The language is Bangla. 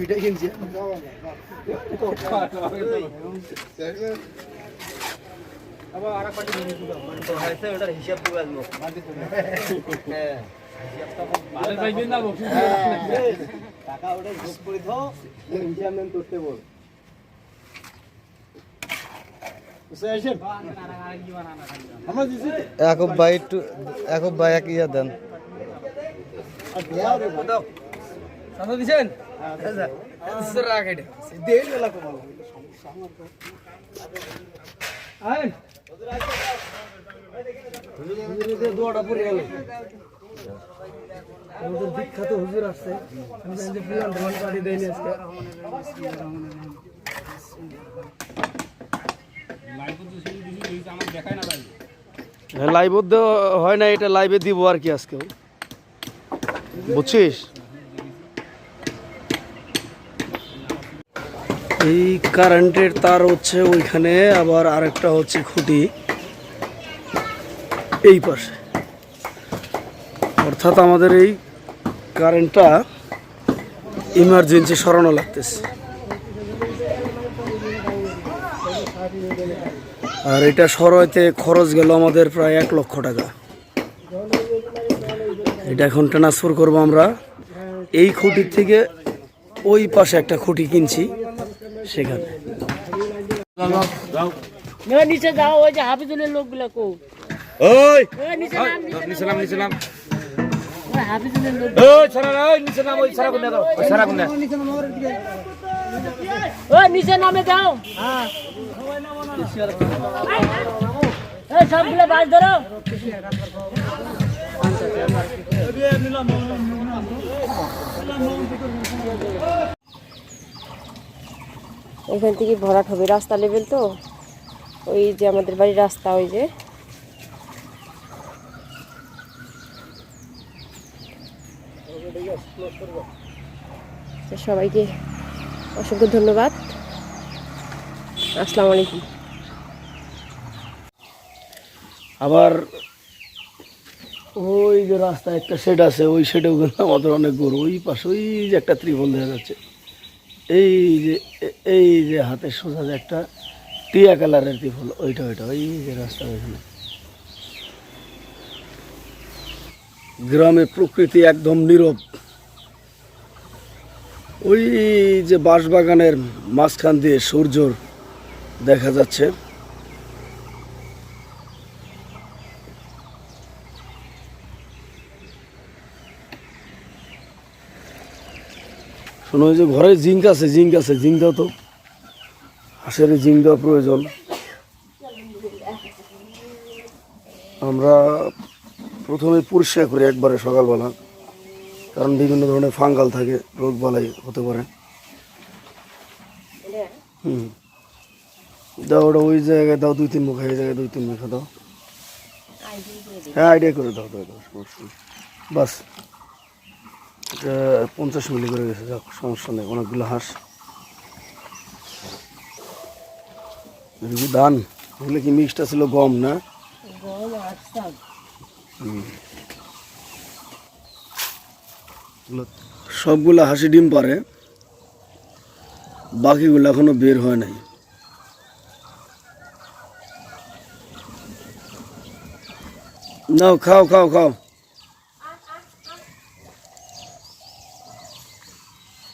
মিঠাই কিনছি টাকা ওটা যোগ করে দাও হিসাব নেন করতে বল একক ভাই একটু, একক ভাই এক ইয়া দেন। আর দিছেন? রাখ এটা দেই গেলা কমাল সমস্যা আমার তো আইন হুজুরের দোয়াটা পড়ে গেল আমাদের বিখ্যাত হুজুর আসছে আমি জানি যে পুরান ঢোল পাড়ি দেয়নি আজকে লাইভ হয় না, এটা লাইভে দিব আর কি আজকে বুঝছিস? এই কারেন্টের তার হচ্ছে ওইখানে, আবার আরেকটা হচ্ছে খুঁটি। এই পাশে। অর্থাৎ আমাদের এই কারেন্টটা ইমার্জেন্সি সরানো লাগতেছে। আর এটা সরাইতে খরচ গেল আমাদের প্রায় এক লক্ষ টাকা। এটা এখন ট্রান্সফার করব আমরা। এই খুঁটির থেকে ওই পাশে একটা খুঁটি কিনছি। সেখানে। নিচে যাও ওই যে হাফিজুলের লোকগুলা কো। ওই! ওই নিচে নাম নিচে নাম নিচে নাম হাফিজুলের লোক। ওই ছাড়া ওই নিচে নাম ওই ছাড়া কোনে দাও ছাড়া কোনে ওই নিচে নামে যাও। হ্যাঁ এই সবগুলো বাস ধরো। এখান থেকে ভরাট হবে। রাস্তা লেভেল তো? ওই যে আমাদের বাড়ির রাস্তা, ওই যে। সবাইকে অসংখ্য ধন্যবাদ। আসসালামু আলাইকুম। আবার ওই যে রাস্তা একটা শেড আছে, ওই শেডেও কিন্তু আমাদের অনেক গরু। ওই পাশে ওই যে একটা ত্রিপল দেখা যাচ্ছে। এই যে এই যে হাতে সোজা যে একটা টিয়া কালারের ত্রিফল ওইটা ওইটা, ওই যে রাস্তা ওইখানে। গ্রামে প্রকৃতি একদম নীরব। ওই যে বাঁশবাগানের মাঝখান দিয়ে সূর্যর দেখা যাচ্ছে। শোনো যে ঘরে জিঙ্ক আছে জিঙ্ক আছে জিঙ্ক দাও তো হাঁসের জিঙ্ক দেওয়া প্রয়োজন আমরা প্রথমে পরিষ্কার করি একবারে সকালবেলা কারণ বিভিন্ন ধরনের ফাঙ্গাল থাকে রোগ বালাই হতে পারে হুম দাও ওটা ওই জায়গায় দাও দুই তিন মুখ এই জায়গায় দুই তিন মুখে দাও হ্যাঁ আইডিয়া করে দাও দাও বাস এটা পঞ্চাশ মিলি করে গেছে যাক সমস্যা নেই অনেকগুলো হাঁস। ধান এগুলো কি মিক্সটা ছিল গম না? সবগুলো হাসি ডিম পারে বাকিগুলো এখনও বের হয় নাই। নাও খাও খাও খাও।